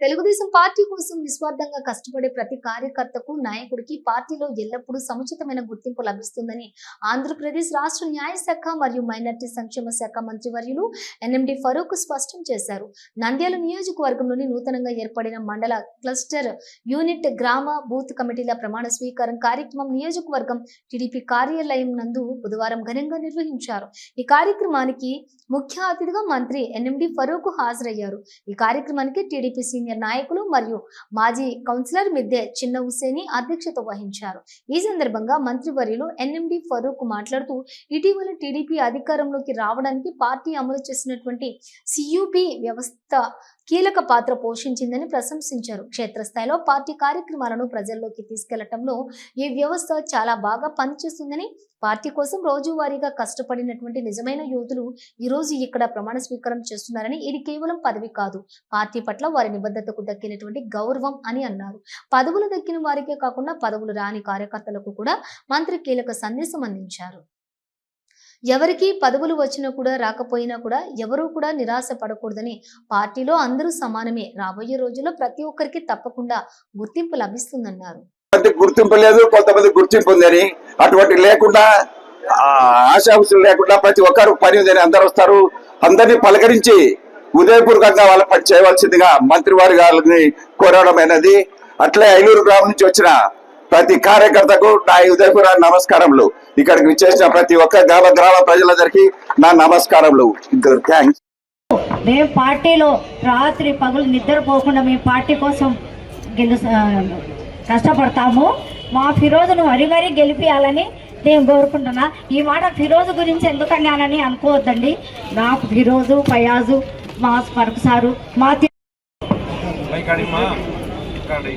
Telugu Desam party కోసం నిస్వార్థంగా కష్టపడే ప్రతి కార్యకర్తకు నాయకుడికి పార్టీలో ఎల్లప్పుడూ సముచితమైన గుర్తింపు లభిస్తుందని ఆంధ్రప్రదేశ్ రాష్ట్ర న్యాయశాఖ మరియు మైనార్టీ సంక్షేమ శాఖ మంత్రివర్యులు ఎన్ఎండి ఫరూక్ స్పష్టం చేశారు. నంద్యాల నియోజకవర్గంలోని నూతనంగా ఏర్పడిన మండల క్లస్టర్ యూనిట్ గ్రామ బూత్ కమిటీల ప్రమాణ స్వీకారం కార్యక్రమం నియోజకవర్గం టీడీపీ కార్యాలయం నందు బుధవారం ఘనంగా నిర్వహించారు. ఈ కార్యక్రమానికి ముఖ్య అతిథిగా మంత్రి ఎన్ఎండి ఫరూక్ హాజరయ్యారు. ఈ కార్యక్రమానికి టీడీపీ సీనియర్ నాయకులు మరియు మాజీ కౌన్సిలర్ మిద్దె చిన్న హుసేని అధ్యక్షత వహించారు. ఈ సందర్భంగా మంత్రివర్యులు ఎన్ఎండి ఫరూక్ మాట్లాడుతూ ఇటీవల టీడీపీ అధికారంలోకి రావడానికి పార్టీ అమలు చేసినటువంటి సియుపి వ్యవస్థ కీలక పాత్ర పోషించిందని ప్రశంసించారు. క్షేత్రస్థాయిలో పార్టీ కార్యక్రమాలను ప్రజల్లోకి తీసుకెళ్ళటంలో ఈ వ్యవస్థ చాలా బాగా పనిచేస్తుందని పార్టీ కోసం రోజువారీగా కష్టపడినటువంటి నిజమైన యోధులు ఈ రోజు ఇక్కడ ప్రమాణ స్వీకారం చేస్తున్నారని ఇది కేవలం పదవి కాదు. పార్టీ పట్ల వారి నిబద్ధతకు దక్కినటువంటి గౌరవం అని అన్నారు. పదవులు దక్కిన వారికే కాకుండా పదవులు రాని కార్యకర్తలకు కూడా మంత్రి కీలక సందేశం అందించారు. ఎవరికి పదవులు వచ్చినా కూడా రాకపోయినా కూడా ఎవరూ కూడా నిరాశ పడకూడదని పార్టీలో అందరూ సమానమే. రాబోయే రోజుల్లో ప్రతి ఒక్కరికి తప్పకుండా గుర్తింపు లభిస్తుందన్నారు. కొంతమంది గుర్తింపు లేదు కొంతమంది గుర్తింపు ఉందని. అటువంటి లేకుండా ఆ, లేకుండా ప్రతి ఒక్కరు పని ఉందని అందరు వస్తారు. అందరినీ పలకరించి ఉదయపూర్వకంగా వాళ్ళ పని చేయవలసిందిగా మంత్రి వారి గారిని కోరడమైనది అట్లే ఐనూరు గ్రామం నుంచి వచ్చిన ప్రతి కార్యకర్తకు నా ఉదయపూర నమస్కారములు. ఇక్కడికి విచ్చేసిన ప్రతి ఒక్క గ్రామ గ్రామ ప్రజలందరికీ నా నమస్కారములు. థ్యాంక్స్. మేము పార్టీలో రాత్రి పగులు నిద్రపోకుండా మేము పార్టీ కోసం గెలు కష్టపడతాము. మా ఫిరోజును మరీ మరీ గెలిపియాలని నేను కోరుకుంటున్నా. ఈ మాట ఫిరోజు గురించి ఎందుకన్నానని అనుకోవద్దండి. నాకు ఫిరోజు ఫయాజు మా ఫరక్ సారు మా కడి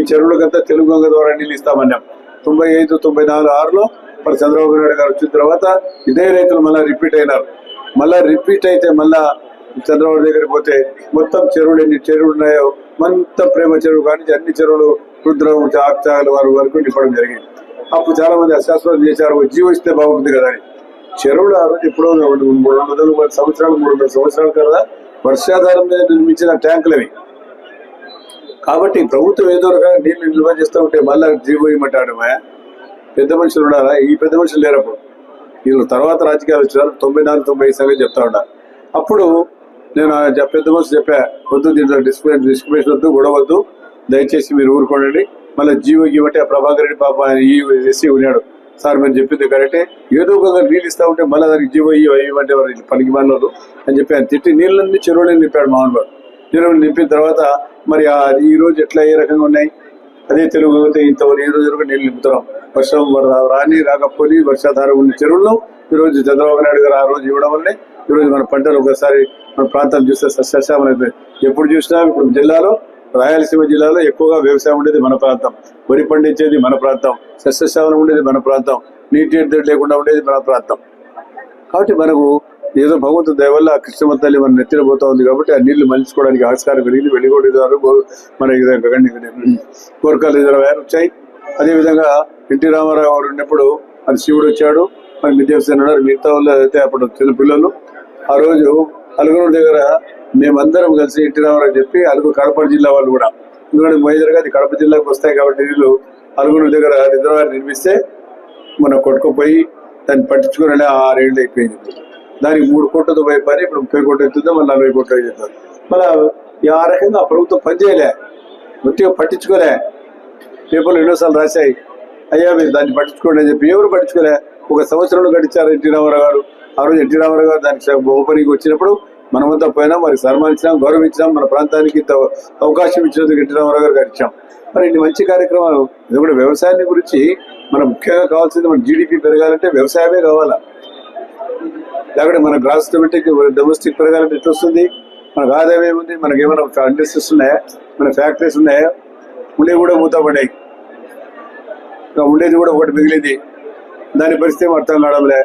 మీ చెరువులకంతా తెలుగు గంగ ద్వారా నీళ్ళు ఇస్తామన్నాం. తొంభై ఐదు తొంభై నాలుగు ఆరులో మరి చంద్రబాబు నాయుడు గారు వచ్చిన తర్వాత ఇదే రైతులు మళ్ళీ రిపీట్ అయినారు. మళ్ళా రిపీట్ అయితే మళ్ళా చంద్రబాబు దగ్గరికి పోతే మొత్తం చెరువులు ఎన్ని చెరువులు ఉన్నాయో మొత్తం ప్రేమ చెరువు కానీ అన్ని చెరువులు రుద్రం చాక్చాల వారి వరకు నింపడం జరిగింది. అప్పుడు చాలా మంది అశాస్త్రం చేశారు జీవిస్తే ఇస్తే బాగుంటుంది కదా అని. చెరువులు ఆ రోజు ఎప్పుడో మూడు వందల సంవత్సరాలు మూడు వందల సంవత్సరాలు కదా వర్షాధారం మీద నిర్మించిన ట్యాంకులు అవి. కాబట్టి ప్రభుత్వం ఏదో రకంగా నీళ్ళు నిల్వ చేస్తూ ఉంటే మళ్ళా జీవో ఇవ్వమంటాడు పెద్ద మనుషులు ఉన్నారా? ఈ పెద్ద మనుషులు లేరప్పుడు వీళ్ళు తర్వాత రాజకీయాలు వచ్చినారు. తొంభై నాలుగు తొంభై ఐదు సంగతి చెప్తా ఉన్నా. అప్పుడు నేను ఆ జ- పెద్ద మనుషులు చెప్పా వద్దు దీంట్లో డిస్క్రిమినేషన్ డిస్క్రిమినేషన్ వద్దు గొడవ వద్దు దయచేసి మీరు ఊరుకోండి. మళ్ళీ జీవో ఇవ్వటే ఆ ప్రభాకర్ రెడ్డి పాప ఆయన ఈ ఎస్సీ ఉన్నాడు. సార్ మేము చెప్పింది కరెక్టే. ఏదో ఒక నీళ్ళు ఇస్తా ఉంటే మళ్ళీ దానికి జీవో ఇవ్వంటే వారు పనికి మానలు అని చెప్పి ఆయన తిట్టి నీళ్ళని చెరువులని నింపాడు మోహన్ బాబు నిలువలు నింపిన తర్వాత మరి ఈ రోజు ఎట్లా ఏ రకంగా ఉన్నాయి? అదే తెలుగు అయితే ఇంతవరకు ఈ రోజు వరకు నీళ్ళు నింపుతున్నాం? వర్షం రాని రాకపోని వర్షాధారం ఉన్న చెరువుల్లో ఈ రోజు చంద్రబాబు నాయుడు గారు ఆ రోజు ఇవ్వడం వల్లే ఈరోజు మన పంటలు ఒకసారి మన ప్రాంతం చూస్తే సస్యశామం అయిపోయింది ఎప్పుడు చూసినా ఇప్పుడు జిల్లాలో రాయలసీమ జిల్లాలో ఎక్కువగా వ్యవసాయం ఉండేది మన ప్రాంతం. వరి పండించేది మన ప్రాంతం. సస్యశ్యామలం ఉండేది మన ప్రాంతం. నీటి ఎద్దడి లేకుండా ఉండేది మన ప్రాంతం. కాబట్టి మనకు ఏదో భగవంతు దయ వల్ల ఆ కృష్ణమ్మ తల్లి మన నెత్తిన పోతా ఉంది కాబట్టి ఆ నీళ్ళు మలుచుకోవడానికి ఆస్కారం కలిగింది. వెలిగోడి ద్వారా మన కోరికలు రిజర్వాయర్ వచ్చాయి. అదేవిధంగా ఎన్టీ రామారావు గారు ఉన్నప్పుడు అది శివుడు వచ్చాడు. మన విద్యాసేన ఉన్నారు. మిగతా వాళ్ళు అయితే అప్పుడు చిన్న పిల్లలు. ఆ రోజు అలుగురు దగ్గర మేమందరం కలిసి ఎన్టీ రామారావు చెప్పి అలుగు కడప జిల్లా వాళ్ళు కూడా ఎందుకంటే మైదరుగా అది కడప జిల్లాకు వస్తాయి కాబట్టి నీళ్ళు అలుగురు దగ్గర రిజర్వాయర్ నిర్మిస్తే మనం కొట్టుకుపోయి దాన్ని పట్టించుకుని ఆరేళ్ళు అయిపోయింది. దానికి మూడు కోట్లతో పోయే ఇప్పుడు ముప్పై కోట్లు అవుతుందో మళ్ళీ నలభై కోట్లు అవుతుంది మళ్ళీ ఆ రకంగా ప్రభుత్వం పనిచేయలే ముట్టిగా పట్టించుకోలే. పేపర్లు ఎన్నోసార్లు రాశాయి. అయ్యా మీరు దాన్ని పట్టించుకోండి అని చెప్పి ఎవరు పట్టించుకోలే. ఒక సంవత్సరంలో గడిచారు ఎన్టీ రామారావు గారు. ఆ రోజు ఎన్టీ రామారావు గారు దానికి ఓపెనింగ్ వచ్చినప్పుడు మనమంతా పోయినా మరి సన్మానించినాం గౌరవించినాం మన ప్రాంతానికి అవకాశం ఇచ్చినందుకు ఎన్టీ రామారావు గారు గడిచాం మరి ఇన్ని మంచి కార్యక్రమాలు ఇది కూడా వ్యవసాయాన్ని గురించి మనం ముఖ్యంగా కావాల్సింది మన జీడిపి పెరగాలంటే వ్యవసాయమే కావాలా? లేకపోతే మన గ్రాస్ డొమెస్టిక్ డొమెస్టిక్ పెరగాలంటే ఎట్లా వస్తుంది? మనకు ఆదాయం ఏముంది? మనకి ఏమైనా ఇండస్ట్రీస్ ఉన్నాయా? మన ఫ్యాక్టరీస్ ఉన్నాయా? ఉండేవి కూడా మూతపడ్డాయి. ఇంకా ఉండేది కూడా ఒకటి మిగిలింది. దాని పరిస్థితి అర్థం అర్థం కావడంలే.